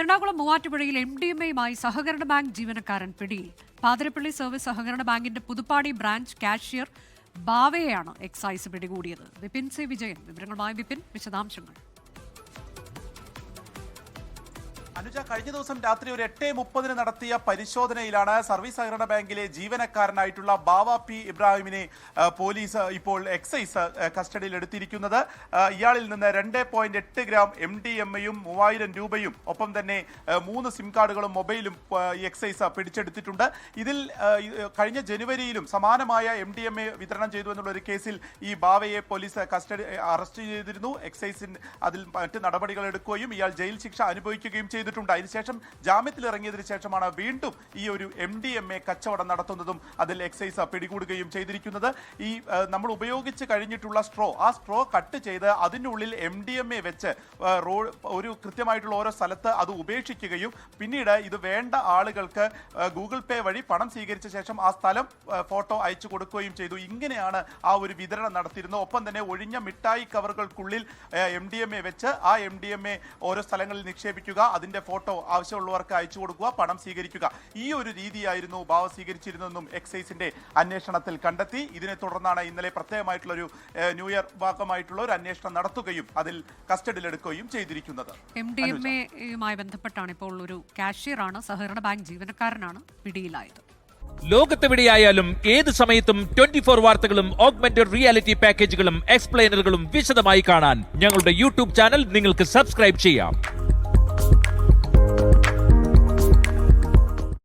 എറണാകുളം മൂവാറ്റുപുഴയിൽ M D M എയുമായി സഹകരണ ബാങ്ക് ജീവനക്കാരൻ പിടിയിൽ. പാതിരപ്പള്ളി സർവീസ് സഹകരണ ബാങ്കിന്റെ പുതുപ്പാടി ബ്രാഞ്ച് കാഷ്യർ ബാവയെയാണ് എക്സൈസ് പിടികൂടിയത്. വിപിൻ സി വിജയൻ വിവരങ്ങളുമായി വിപിൻ വിശദാംശങ്ങൾ. അനുജ കഴിഞ്ഞ ദിവസം രാത്രി ഒരു എട്ട് മുപ്പതിന് നടത്തിയ പരിശോധനയിലാണ് സർവീസ് സഹകരണ ബാങ്കിലെ ജീവനക്കാരനായിട്ടുള്ള ബാവ പി ഇബ്രാഹിമിനെ പോലീസ് ഇപ്പോൾ എക്സൈസ് കസ്റ്റഡിയിൽ എടുത്തിരിക്കുന്നത്. ഇയാളിൽ നിന്ന് രണ്ട് പോയിന്റ് എട്ട് ഗ്രാം എം ഡി എം എയും മൂവായിരം രൂപയും ഒപ്പം തന്നെ മൂന്ന് സിം കാർഡുകളും മൊബൈലും എക്സൈസ് പിടിച്ചെടുത്തിട്ടുണ്ട്. ഇതിൽ കഴിഞ്ഞ ജനുവരിയിലും സമാനമായ എം ഡി എം എ വിതരണം ചെയ്തു എന്നുള്ള ഒരു കേസിൽ ഈ ബാവയെ പോലീസ് കസ്റ്റഡി അറസ്റ്റ് ചെയ്തിരുന്നു. എക്സൈസിൻ അതിൽ മറ്റ് നടപടികൾ എടുക്കുകയും ഇയാൾ ജയിൽ ശിക്ഷ അനുഭവിക്കുകയും ചെയ്തിട്ടുണ്ട്. അതിനുശേഷം ജാമ്യത്തിൽ ഇറങ്ങിയതിനു ശേഷമാണ് വീണ്ടും ഈ ഒരു എം ഡി എം എ കച്ചവടം നടത്തുന്നതും അതിൽ എക്സൈസ് പിടികൂടുകയും ചെയ്തിരിക്കുന്നത്. ഈ നമ്മൾ ഉപയോഗിച്ച് കഴിഞ്ഞിട്ടുള്ള സ്ട്രോ ആ സ്ട്രോ കട്ട് ചെയ്ത് അതിനുള്ളിൽ എം ഡി എം എ വെച്ച് റോഡ് ഒരു കൃത്യമായിട്ടുള്ള ഓരോ സ്ഥലത്ത് അത് ഉപേക്ഷിക്കുകയും പിന്നീട് ഇത് വേണ്ട ആളുകൾക്ക് ഗൂഗിൾ പേ വഴി പണം സ്വീകരിച്ച ശേഷം ആ സ്ഥലം ഫോട്ടോ അയച്ചു കൊടുക്കുകയും ചെയ്തു. ഇങ്ങനെയാണ് ആ ഒരു വിതരണം നടത്തിയിരുന്നത്. ഒപ്പം തന്നെ ഒഴിഞ്ഞ മിഠായി കവറുകൾക്കുള്ളിൽ എം ഡി എം എ വെച്ച് ആ എം ഡി എം എ ഓരോ സ്ഥലങ്ങളിൽ നിക്ഷേപിക്കുക അതിന്റെ ഫോട്ടോ ആവശ്യമുള്ളവർക്ക് അയച്ചു കൊടുക്കുക പണം സ്വീകരിക്കുക. ഈ ഒരു രീതിയായിരുന്നു ബാവ സ്വീകരിച്ചിരുന്നതെന്നും എക്സൈസിന്റെ അന്വേഷണത്തിൽ കണ്ടെത്തി. ഇതിനെ തുടർന്നാണ് ഇന്നലെ പ്രത്യേകമായിട്ടുള്ള ഒരു ന്യൂ ഇയർ ഭാഗമായിട്ടുള്ള ഒരു അന്വേഷണം നടത്തുകയും അതിൽ കസ്റ്റഡിയിലെടുക്കുകയും ചെയ്തിരിക്കുന്നത്. എം ഡി എം എയുമായി ബന്ധപ്പെട്ടാണ് ഇപ്പോൾ ഒരു കാഷ്യറാണ് സഹകരണ ബാങ്ക് ജീവനക്കാരനാണ് പിടിയിലായത്. ലോകത്തെവിടെയായാലും ഏത് സമയത്തും ട്വന്റി ഫോർ വാർത്തകളും ഓഗ്മെന്റഡ് റിയാലിറ്റി പാക്കേജുകളും എക്സ്പ്ലെയിനറുകളും വിശദമായി കാണാൻ ഞങ്ങളുടെ യൂട്യൂബ് ചാനൽ നിങ്ങൾക്ക് സബ്സ്ക്രൈബ് ചെയ്യാം.